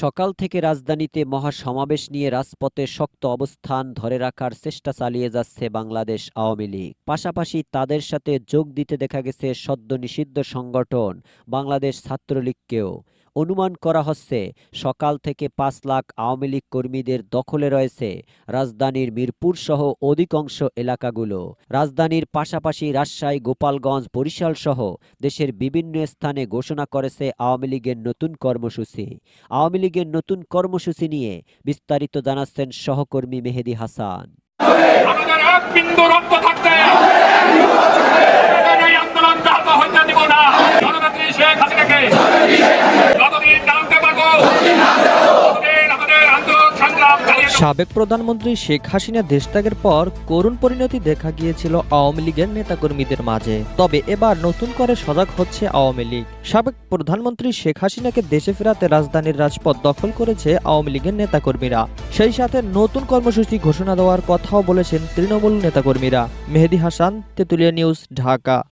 সকাল থেকে রাজধানীতে মহাসমাবেশ নিয়ে রাজপথে শক্ত অবস্থান ধরে রাখার চেষ্টা চালিয়ে যাচ্ছে বাংলাদেশ আওয়ামী লীগ। পাশাপাশি তাদের সাথে যোগ দিতে দেখা গেছে সদ্য নিষিদ্ধ সংগঠন বাংলাদেশ ছাত্রলীগকেও। অনুমান করা হচ্ছে, সকাল থেকে পাঁচ লাখ আওয়ামী লীগ কর্মীদের দখলে রয়েছে রাজধানীর মিরপুর সহ অধিকাংশ এলাকাগুলো। রাজধানীর পাশাপাশি রাজশাহী, গোপালগঞ্জ, বরিশাল সহ দেশের বিভিন্ন স্থানে ঘোষণা করেছে আওয়ামী লীগের নতুন কর্মসূচি। আওয়ামী লীগের নতুন কর্মসূচি নিয়ে বিস্তারিত জানাচ্ছেন সহকর্মী মেহেদি হাসান। থাকতে সাবেক প্রধানমন্ত্রী শেখ হাসিনা দেশত্যাগের পর করুণ পরিণতি দেখা গিয়েছিল আওয়ামী লীগের নেতাকর্মীদের মাঝে। তবে এবার নতুন করে সজাগ হচ্ছে আওয়ামী লীগ। সাবেক প্রধানমন্ত্রী শেখ হাসিনাকে দেশে ফেরাতে রাজধানীর রাজপথ দখল করেছে আওয়ামী লীগের নেতাকর্মীরা। সেই সাথে নতুন কর্মসূচি ঘোষণা দেওয়ার কথাও বলেছেন তৃণমূল নেতাকর্মীরা। মেহেদি হাসান, তেতুলিয়া নিউজ, ঢাকা।